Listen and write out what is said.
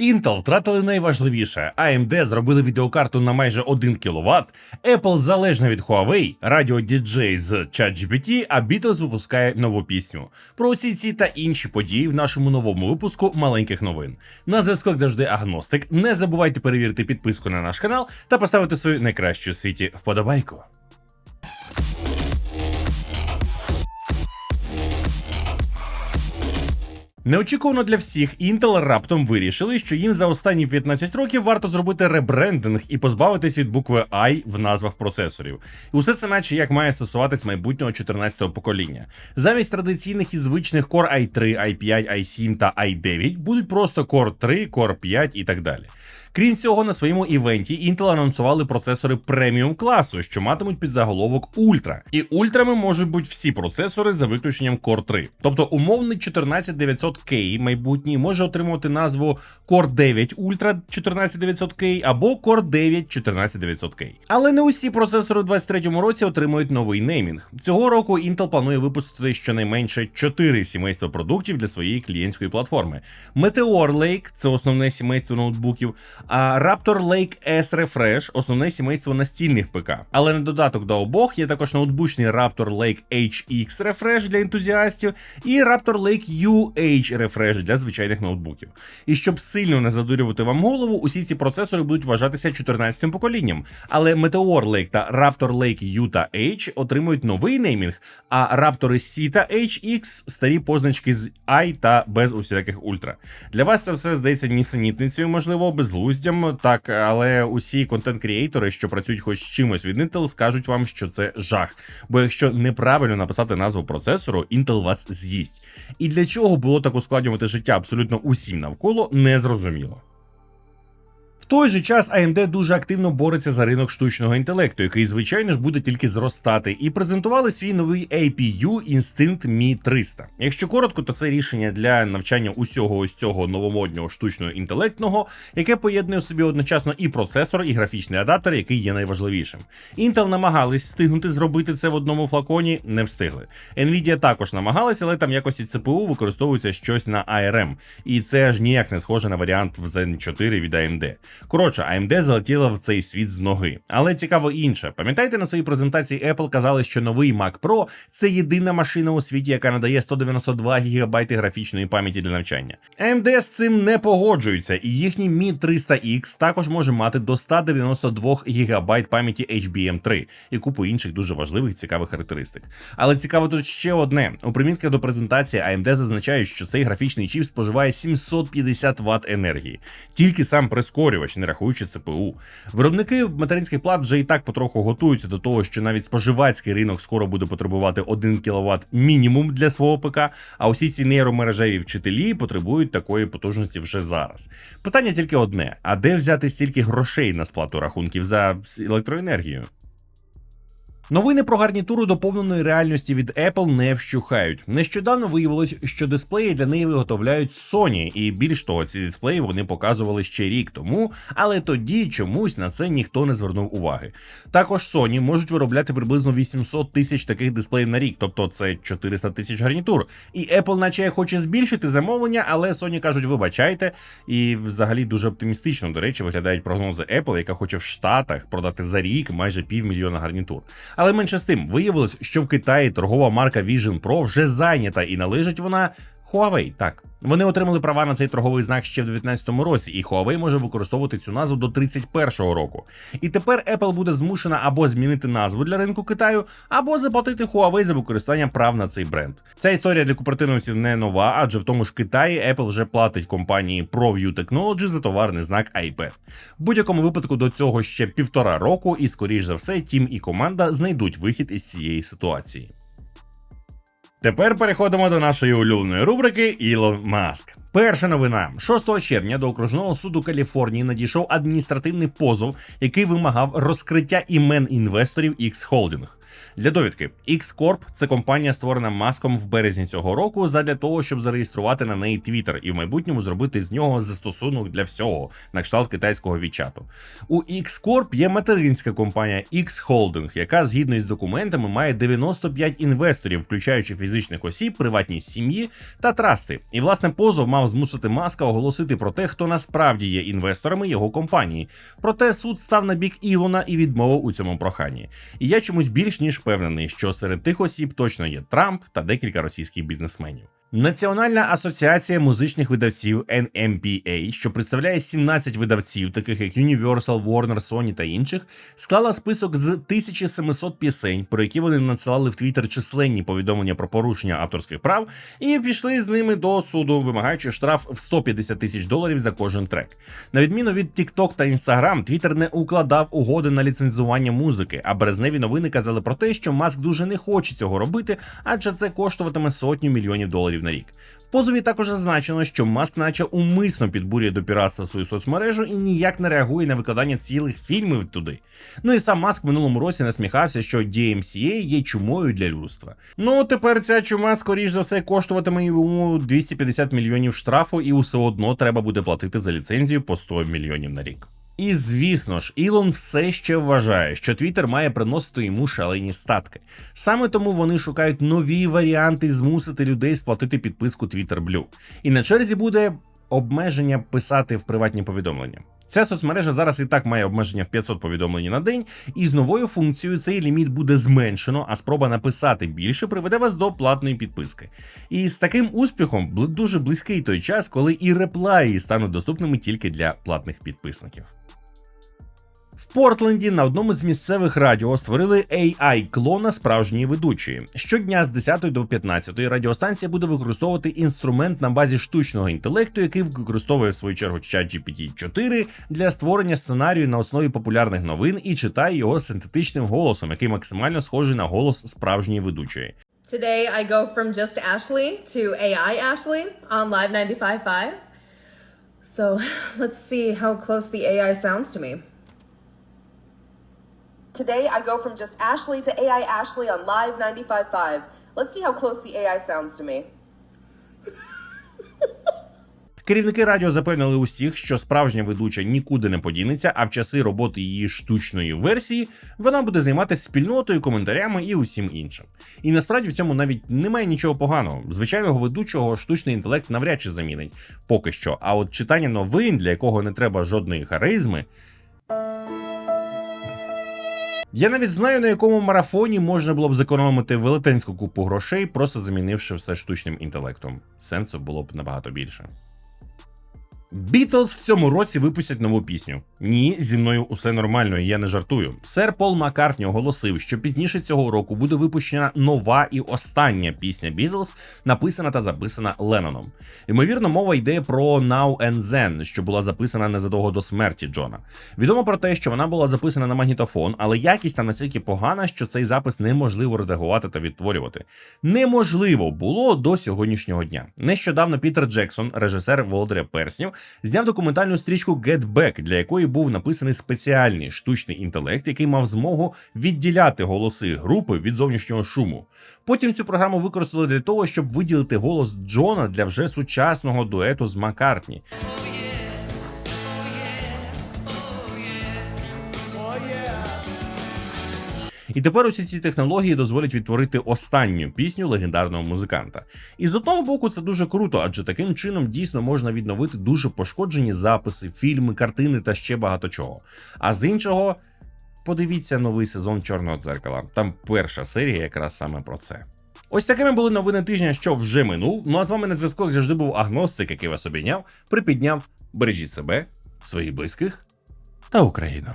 Intel втратили найважливіше. AMD зробили відеокарту на майже 1 кВт, Apple залежна від Huawei, радіо DJ з ChatGPT, а Beatles випускає нову пісню. Про усі ці та інші події в нашому новому випуску маленьких новин. На зв'язку завжди агностик. Не забувайте перевірити підписку на наш канал та поставити свою найкращу світі вподобайку. Неочікувано для всіх, Intel раптом вирішили, що їм за останні 15 років варто зробити ребрендинг і позбавитись від букви I в назвах процесорів. І усе це, наче як має стосуватись майбутнього 14-го покоління. Замість традиційних і звичних Core i3, i5, i7 та i9 будуть просто Core 3, Core 5 і так далі. Крім цього, на своєму івенті Intel анонсували процесори преміум класу, що матимуть під заголовок Ультра. І ультрами можуть бути всі процесори за виключенням Core 3. Тобто умовний 14900K майбутній може отримувати назву Core 9 Ultra 14900K або Core 9 14900K. Але не усі процесори у 2023 році отримують новий неймінг. Цього року Intel планує випустити щонайменше 4 сімейства продуктів для своєї клієнтської платформи. Meteor Lake це основне сімейство ноутбуків. А Raptor Lake S Refresh основне сімейство настільних ПК. Але на додаток до обох є також ноутбучний Raptor Lake HX Refresh для ентузіастів і Raptor Lake UH Refresh для звичайних ноутбуків. І щоб сильно не задурювати вам голову, усі ці процесори будуть вважатися 14-м поколінням. Але Meteor Lake та Raptor Lake U та H отримують новий неймінг, а Raptor C та HX старі позначки з I та без усіляких ультра. Для вас це все здається нісенітницею, можливо, безглуздям, так, але усі контент-кріейтори, що працюють хоч чимось від Intel, скажуть вам, що це жах. Бо якщо неправильно написати назву процесору, Intel вас з'їсть. І для чого було так ускладнювати життя абсолютно усім навколо, не зрозуміло. Той же час AMD дуже активно бореться за ринок штучного інтелекту, який, звичайно ж, буде тільки зростати, і презентували свій новий APU Instinct Mi 300. Якщо коротко, то це рішення для навчання усього ось цього новомоднього штучного інтелектного, яке поєднує в собі одночасно і процесор, і графічний адаптер, який є найважливішим. Intel намагались встигнути зробити це в одному флаконі, не встигли. Nvidia також намагалася, але там якості CPU використовується щось на ARM, і це аж ніяк не схоже на варіант в Zen 4 від AMD. Коротше, AMD залетіла в цей світ з ноги. Але цікаво інше. Пам'ятаєте, на своїй презентації Apple казали, що новий Mac Pro це єдина машина у світі, яка надає 192 ГБ графічної пам'яті для навчання. AMD з цим не погоджується, і їхній Mi 300X також може мати до 192 ГБ пам'яті HBM3 і купу інших дуже важливих цікавих характеристик. Але цікаво тут ще одне: у примітках до презентації AMD зазначають, що цей графічний чіп споживає 750 Вт енергії. Тільки сам прискорювач не рахуючи ЦПУ. Виробники материнських плат вже і так потроху готуються до того, що навіть споживацький ринок скоро буде потребувати 1 кВт мінімум для свого ПК. А усі ці нейромережеві вчителі потребують такої потужності вже зараз. Питання тільки одне: а де взяти стільки грошей на сплату рахунків за електроенергію? Новини про гарнітуру доповненої реальності від Apple не вщухають. Нещодавно виявилось, що дисплеї для неї виготовляють Sony, і більш того, ці дисплеї вони показували ще рік тому, але тоді чомусь на це ніхто не звернув уваги. Також Sony можуть виробляти приблизно 800 тисяч таких дисплеїв на рік, тобто це 400 тисяч гарнітур. І Apple, наче хоче збільшити замовлення, але Sony кажуть, вибачайте, і взагалі дуже оптимістично, до речі, виглядають прогнози Apple, яка хоче в Штатах продати за рік майже півмільйона гарнітур. Але менше з тим виявилось, що в Китаї торгова марка Vision Pro вже зайнята і належить вона Huawei. Так вони отримали права на цей торговий знак ще в 2019 році, і Huawei може використовувати цю назву до 31-го року. І тепер Apple буде змушена або змінити назву для ринку Китаю, або заплатити Huawei за використання прав на цей бренд. Ця історія для купертиновців не нова, адже в тому ж Китаї Apple вже платить компанії ProView Technology за товарний знак iPad. В будь-якому випадку до цього ще півтора року, і скоріш за все, тім і команда знайдуть вихід із цієї ситуації. Тепер переходимо до нашої улюбленої рубрики Ілон Маск. Перша новина 6 червня до окружного суду Каліфорнії надійшов адміністративний позов, який вимагав розкриття імен інвесторів X Holding. Для довідки, X-Corp – це компанія, створена маском в березні цього року, задля того, щоб зареєструвати на неї Twitter і в майбутньому зробити з нього застосунок для всього, на кшталт китайського вічату. У X-Corp є материнська компанія X-Holding, яка згідно із документами має 95 інвесторів, включаючи фізичних осіб, приватні сім'ї та трасти. І власне позов мав змусити Маска оголосити про те, хто насправді є інвесторами його компанії. Проте суд став на бік Ілона і відмовив у цьому проханні. І я чомусь більш ніж впевнений, що серед тих осіб точно є Трамп та декілька російських бізнесменів. Національна асоціація музичних видавців NMPA, що представляє 17 видавців, таких як Universal, Warner, Sony та інших, склала список з 1700 пісень, про які вони надсилали в Твіттер численні повідомлення про порушення авторських прав, і пішли з ними до суду, вимагаючи штраф в 150 тисяч доларів за кожен трек. На відміну від TikTok та Instagram, Твіттер не укладав угоди на ліцензування музики, а березневі новини казали про те, що Маск дуже не хоче цього робити, адже це коштуватиме сотню мільйонів доларів на рік. В позові також зазначено, що Маск, наче умисно підбурює до піратства свою соцмережу і ніяк не реагує на викладання цілих фільмів туди. Ну і сам Маск в минулому році насміхався, що DMCA є чумою для людства. Ну тепер ця чума, скоріш за все, коштуватиме йому 250 мільйонів штрафу, і все одно треба буде платити за ліцензію по 100 мільйонів на рік. І звісно ж, Ілон все ще вважає, що Твіттер має приносити йому шалені статки. Саме тому вони шукають нові варіанти змусити людей сплатити підписку Twitter Blue. І на черзі буде обмеження писати в приватні повідомлення. Ця соцмережа зараз і так має обмеження в 500 повідомлень на день, і з новою функцією цей ліміт буде зменшено, а спроба написати більше приведе вас до платної підписки. І з таким успіхом дуже близький той час, коли і реплаї стануть доступними тільки для платних підписників. Портленді на одному з місцевих радіо створили AI-клона справжньої ведучої. Щодня з 10 до 15 радіостанція буде використовувати інструмент на базі штучного інтелекту, який використовує в свою чергу ChatGPT 4 для створення сценарію на основі популярних новин і читає його синтетичним голосом, який максимально схожий на голос справжньої ведучої. Today I go from just Ashley to AI Ashley on Live 95.5. So let's see how close the AI sounds to me. Today I go from just Ashley to AI Ashley on Live 95.5. Let's see how close the AI sounds to me. Керівники радіо запевнили усіх, що справжня ведуча нікуди не подінеться, а в часи роботи її штучної версії вона буде займатися спільнотою, коментарями і усім іншим. І насправді в цьому навіть немає нічого поганого. Звичайного ведучого штучний інтелект навряд чи замінить поки що. А от читання новин, для якого не треба жодної харизми. Я навіть знаю, на якому марафоні можна було б зекономити велетенську купу грошей, просто замінивши все штучним інтелектом. Сенсу було б набагато більше. Бітлз в цьому році випустять нову пісню. Ні, зі мною усе нормально, я не жартую. Сер Пол Маккартні оголосив, що пізніше цього року буде випущена нова і остання пісня Бітлз, написана та записана Ленноном. Ймовірно, мова йде про Now and Then, що була записана незадовго до смерті Джона. Відомо про те, що вона була записана на магнітофон, але якість там настільки погана, що цей запис неможливо редагувати та відтворювати. Неможливо було до сьогоднішнього дня. Нещодавно Пітер Джексон, режисер Володаря Перснів, зняв документальну стрічку Get Back, для якої був написаний спеціальний штучний інтелект, який мав змогу відділяти голоси групи від зовнішнього шуму. Потім цю програму використали для того, щоб виділити голос Джона для вже сучасного дуету з Маккартні. І тепер усі ці технології дозволять відтворити останню пісню легендарного музиканта. І з одного боку, це дуже круто, адже таким чином дійсно можна відновити дуже пошкоджені записи, фільми, картини та ще багато чого. А з іншого, подивіться новий сезон Чорного дзеркала. Там перша серія якраз саме про це. Ось такими були новини тижня, що вже минув. Ну а з вами на зв'язку, як завжди, був агностик, який вас обійняв, припідняв. Бережіть себе, своїх близьких та Україну.